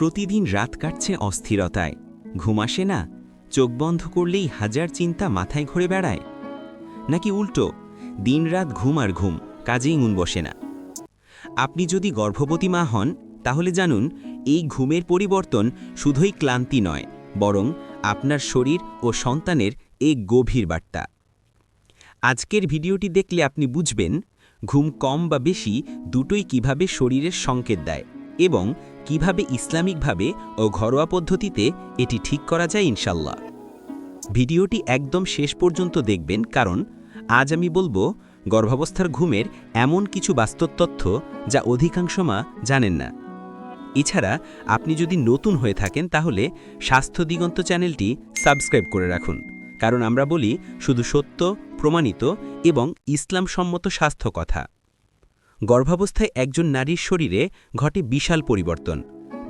প্রতিদিন রাত কাটছে অস্থিরতায়। ঘুম আসে না, চোখ বন্ধ করলেই হাজার চিন্তা মাথায় ঘুরে বেড়ায়। নাকি উল্টো, দিনরাত ঘুম আর ঘুম, কাজেই মন বসে না। আপনি যদি গর্ভবতী মা হন, তাহলে জানুন, এই ঘুমের পরিবর্তন শুধুই ক্লান্তি নয়, বরং আপনার শরীর ও সন্তানের এক গভীর বার্তা। আজকের ভিডিওটি দেখলে আপনি বুঝবেন, ঘুম কম বা বেশি দুটোই কীভাবে শরীরের সংকেত দেয় এবং কীভাবে ইসলামিকভাবে ও ঘরোয়া পদ্ধতিতে এটি ঠিক করা যায় ইনশাল্লাহ। ভিডিওটি একদম শেষ পর্যন্ত দেখবেন, কারণ আজ আমি বলব গর্ভাবস্থার ঘুমের এমন কিছু বাস্তব তথ্য যা অধিকাংশ মা জানেন না। এছাড়া আপনি যদি নতুন হয়ে থাকেন, তাহলে স্বাস্থ্য দিগন্ত চ্যানেলটি সাবস্ক্রাইব করে রাখুন। কারণ আমরা বলি শুধু সত্য, প্রমাণিত এবং ইসলাম সম্মত স্বাস্থ্য কথা। গর্ভাবস্থায় একজন নারীর শরীরে ঘটে বিশাল পরিবর্তন।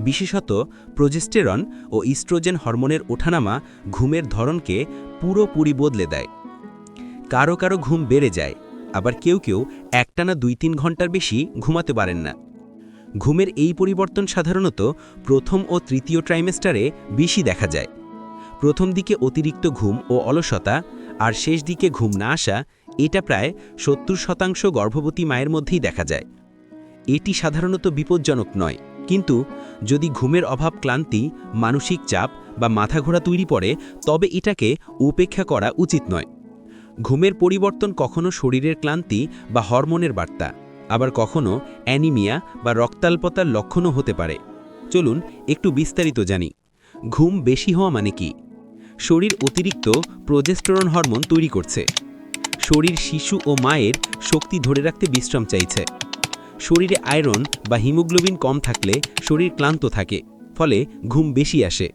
বিশেষত প্রোজেস্টেরন ও ইস্ট্রোজেন হরমোনের ওঠানামা ঘুমের ধরনকে পুরোপুরি বদলে দেয়। কারও কারও ঘুম বেড়ে যায়, আবার কেউ কেউ একটানা দুই তিন ঘণ্টার বেশি ঘুমাতে পারেন না। ঘুমের এই পরিবর্তন সাধারণত প্রথম ও তৃতীয় ট্রাইমেস্টারে বেশি দেখা যায়। প্রথম দিকে অতিরিক্ত ঘুম ও অলসতা, আর শেষ দিকে ঘুম না আসা এটা প্রায় সত্তর শতাংশ গর্ভবতী মায়ের মধ্যেই দেখা যায়। এটি সাধারণত বিপজ্জনক নয়, কিন্তু যদি ঘুমের অভাব, ক্লান্তি, মানসিক চাপ বা মাথা ঘোরা তৈরি পড়ে, তবে এটাকে উপেক্ষা করা উচিত নয়। ঘুমের পরিবর্তন কখনো শরীরের ক্লান্তি বা হরমোনের বার্তা, আবার কখনো অ্যানিমিয়া বা রক্তাল্পতার লক্ষণও হতে পারে। চলুন একটু বিস্তারিত জানি। ঘুম বেশি হওয়া মানে কি? শরীর অতিরিক্ত প্রোজেস্টেরন হরমোন তৈরি করছে। শরীর শিশু ও মায়ের শক্তি ধরে রাখতে বিশ্রাম চাইছে। শরীরে আয়রন বা হিমোগ্লোবিন কম থাকলে শরীর ক্লান্ত থাকে, ফলে ঘুম বেশি আসে।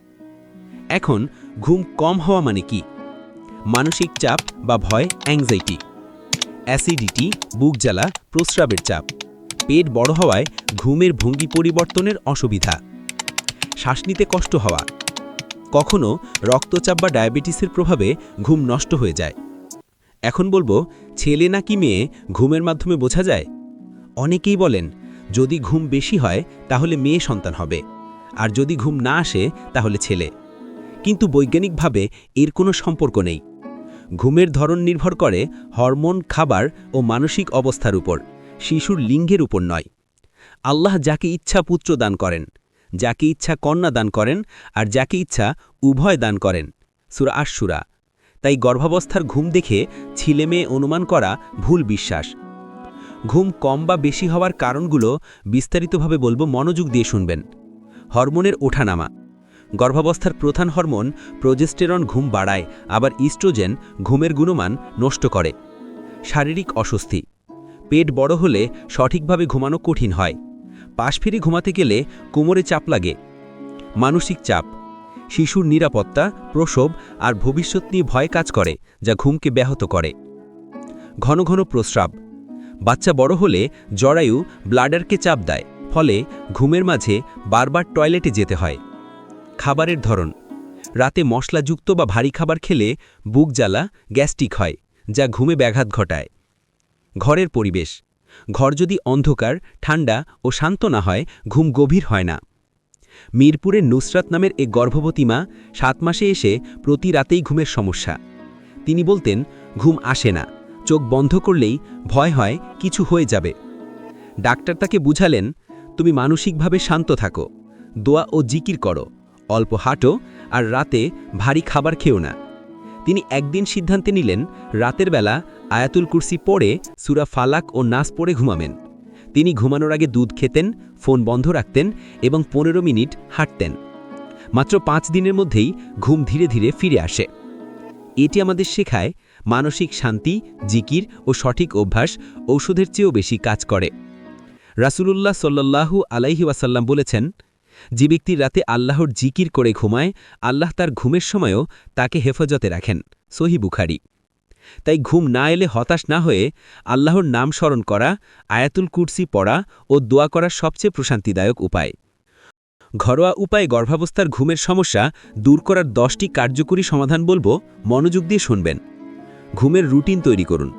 এখন, ঘুম কম হওয়া মানে কি? মানসিক চাপ বা ভয় অ্যাংজাইটি অ্যাসিডিটি বুক জ্বালা, প্রস্রাবের চাপ। পেট বড় হওয়ায় ঘুমের ভঙ্গি পরিবর্তনের অসুবিধা। শ্বাস নিতে কষ্ট হওয়া। কখনো রক্তচাপ বা ডায়াবেটিসের প্রভাবে ঘুম নষ্ট হয়ে যায়। এখন বলব, ছেলে নাকি মেয়ে ঘুমের মাধ্যমে বোঝা যায়? অনেকেই বলেন, যদি ঘুম বেশি হয়, তাহলে মেয়ে সন্তান হবে। আর যদি ঘুম না আসে, তাহলে ছেলে। কিন্তু বৈজ্ঞানিকভাবে এর কোনো সম্পর্ক নেই। ঘুমের ধরন নির্ভর করে হরমোন, খাবার ও মানসিক অবস্থার উপর, শিশুর লিঙ্গের উপর নয়। আল্লাহ যাকে ইচ্ছা পুত্র দান করেন, যাকে ইচ্ছা কন্যা দান করেন, আর যাকে ইচ্ছা উভয় দান করেন। সুরা আশুরা তাই গর্ভাবস্থার ঘুম দেখে ছেলেমেয়ে অনুমান করা ভুল বিশ্বাস। ঘুম কম বা বেশি হওয়ার কারণগুলো বিস্তারিতভাবে বলব মনোযোগ দিয়ে শুনবেন। হরমোনের ওঠানামা। গর্ভাবস্থার প্রধান হরমোন প্রোজেস্টেরন ঘুম বাড়ায়, আবার ইস্ট্রোজেন ঘুমের গুণমান নষ্ট করে। শারীরিক অস্বস্তি। পেট বড় হলে সঠিকভাবে ঘুমানো কঠিন হয়। পাশ ফিরে ঘুমাতে গেলে কোমরে চাপ লাগে। মানসিক চাপ। শিশুর নিরাপত্তা, প্রসব আর ভবিষ্যৎ নিয়ে ভয় কাজ করে, যা ঘুমকে ব্যাহত করে। ঘন ঘন প্রস্রাব। বাচ্চা বড় হলে জরায়ু ব্লাডারকে চাপ দেয়, ফলে ঘুমের মাঝে বারবার টয়লেটে যেতে হয়। খাবারের ধরন। রাতে মশলাযুক্ত বা ভারী খাবার খেলে বুক জ্বালা, গ্যাস্ট্রিক হয়, যা ঘুমে ব্যাঘাত ঘটায়। ঘরের পরিবেশ। ঘর যদি অন্ধকার, ঠান্ডা ও শান্ত না হয়, ঘুম গভীর হয় না। মিরপুরের নুসরাত নামের এক গর্ভবতী মা সাত মাসে এসে প্রতি রাতেই ঘুমের সমস্যা। তিনি বলতেন, ঘুম আসে না। চোখ বন্ধ করলেই ভয় হয়, কিছু হয়ে যাবে। ডাক্তার তাকে বুঝালেন, তুমি মানসিকভাবে শান্ত থাকো। দোয়া ও জিকির করো। অল্প হাঁটো আর রাতে ভারী খাবার খেও না। তিনি একদিন সিদ্ধান্তে নিলেন, রাতের বেলা আয়াতুল কুরসি পড়ে সুরা ফালাক ও নাস পড়ে ঘুমাবেন। তিনি ঘুমানোর আগে দুধ খেতেন, ফোন বন্ধ রাখতেন এবং পনেরো মিনিট হাঁটতেন। মাত্র পাঁচ দিনের মধ্যেই ঘুম ধীরে ধীরে ফিরে আসে। এটি আমাদের শেখায় মানসিক শান্তি, জিকির ও সঠিক অভ্যাস ঔষধের চেয়েও বেশি কাজ করে। রাসূলুল্লাহ সাল্লাল্লাহু আলাইহি ওয়াসাল্লাম বলেছেন, যে ব্যক্তি রাতে আল্লাহর জিকির করে ঘুমায়, আল্লাহ তার ঘুমের সময়ও তাকে হেফাজতে রাখেন। সহি বুখারি। তাই ঘুম না এলে হতাশ না হয়ে আল্লাহর নাম স্মরণ করা, আয়াতুল কুরসি পড়া ও দোয়া করার সবচেয়ে প্রশান্তিদায়ক উপায়। ঘরোয়া উপায়ে গর্ভাবস্থার ঘুমের সমস্যা দূর করার দশটি কার্যকরী সমাধান বলব, মনোযোগ দিয়ে শুনবেন। ঘুমের রুটিন তৈরি করুন।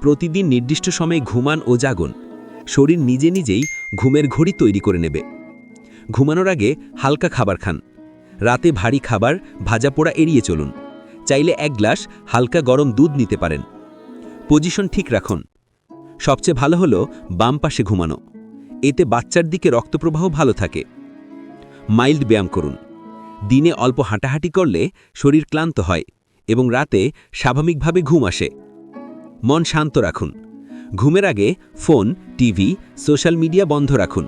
প্রতিদিন নির্দিষ্ট সময়ে ঘুমান ও জাগুন। শরীর নিজে নিজেই ঘুমের ঘড়ি তৈরি করে নেবে। ঘুমানোর আগে হালকা খাবার খান। রাতে ভারী খাবার, ভাজা পোড়া এড়িয়ে চলুন। চাইলে এক গ্লাস হালকা গরম দুধ নিতে পারেন। পজিশন ঠিক রাখুন। সবচেয়ে ভালো হলো বাম পাশে ঘুমানো। এতে বাচ্চার দিকে রক্তপ্রবাহ ভালো থাকে। মাইল্ড ব্যায়াম করুন। দিনে অল্প হাঁটাহাঁটি করলে শরীর ক্লান্ত হয় এবং রাতে স্বাভাবিকভাবে ঘুম আসে। মন শান্ত রাখুন। ঘুমের আগে ফোন, টিভি, সোশ্যাল মিডিয়া বন্ধ রাখুন।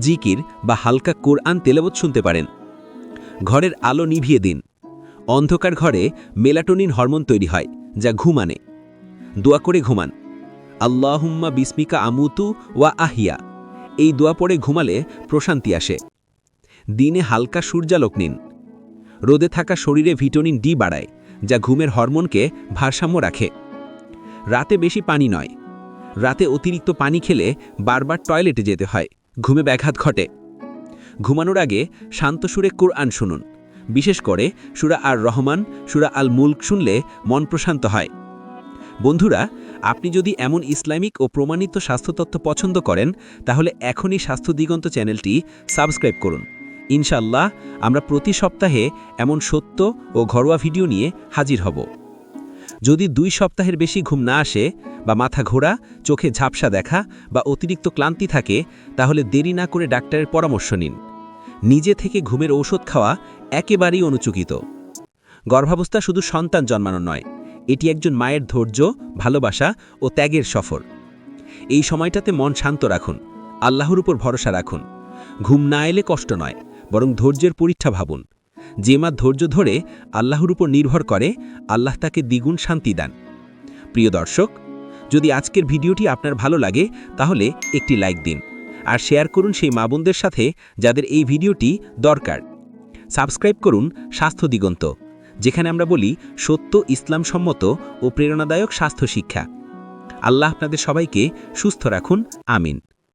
জিকির বা হালকা কোরআন তেলাবত শুনতে পারেন। ঘরের আলো নিভিয়ে দিন। অন্ধকার ঘরে মেলাটোনিন হরমোন তৈরি হয়, যা ঘুম আনে দোয়া করে ঘুমান। আল্লাহুম্মা বিস্মিকা আমুতু ওয়া আহিয়া। এই দোয়া পড়ে ঘুমালে প্রশান্তি আসে। দিনে হালকা সূর্যালোক নিন। রোদে থাকা শরীরে ভিটামিন ডি বাড়ায়, যা ঘুমের হরমোনকে ভারসাম্য রাখে। রাতে বেশি পানি নয়। রাতে অতিরিক্ত পানি খেলে বারবার টয়লেটে যেতে হয়। ঘুমে ব্যাঘাত ঘটে। ঘুমানোর আগে শান্ত সুরে কোরআন শুনুন। বিশেষ করে সুরা আর রহমান সুরা আল মুলক শুনলে মন প্রশান্ত হয়। বন্ধুরা, আপনি যদি এমন ইসলামিক ও প্রমাণিত স্বাস্থ্যতত্ত্ব পছন্দ করেন, তাহলে এখনই স্বাস্থ্য দিগন্ত চ্যানেলটি সাবস্ক্রাইব করুন। ইনশাল্লাহ আমরা প্রতি সপ্তাহে এমন সত্য ও ঘরোয়া ভিডিও নিয়ে হাজির হব। যদি দুই সপ্তাহের বেশি ঘুম না আসে বা মাথা ঘোরা, চোখে ঝাপসা দেখা বা অতিরিক্ত ক্লান্তি থাকে, তাহলে দেরি না করে ডাক্তারের পরামর্শ নিন। নিজে থেকে ঘুমের ঔষধ খাওয়া একেবারেই অনুচুকিত। গর্ভাবস্থা শুধু সন্তান জন্মানো নয়, এটি একজন মায়ের ধৈর্য, ভালোবাসা ও ত্যাগের সফর। এই সময়টাতে মন শান্ত রাখুন, আল্লাহর উপর ভরসা রাখুন। ঘুম না এলে কষ্ট নয়, বরং ধৈর্যের পরীক্ষা ভাবুন। যে মা ধৈর্য ধরে আল্লাহর উপর নির্ভর করে, আল্লাহ তাকে দ্বিগুণ শান্তি দেন। প্রিয় দর্শক, যদি আজকের ভিডিওটি আপনার ভালো লাগে, তাহলে একটি লাইক দিন, আর শেয়ার করুন সেই মা বোনদের সাথে যাদের এই ভিডিওটি দরকার। সাবস্ক্রাইব করুন স্বাস্থ্য দিগন্ত, যেখানে আমরা বলি সত্য, ইসলামসম্মত ও প্রেরণাদায়ক স্বাস্থ্য শিক্ষা। আল্লাহ আপনাদের সবাইকে সুস্থ রাখুন, আমিন।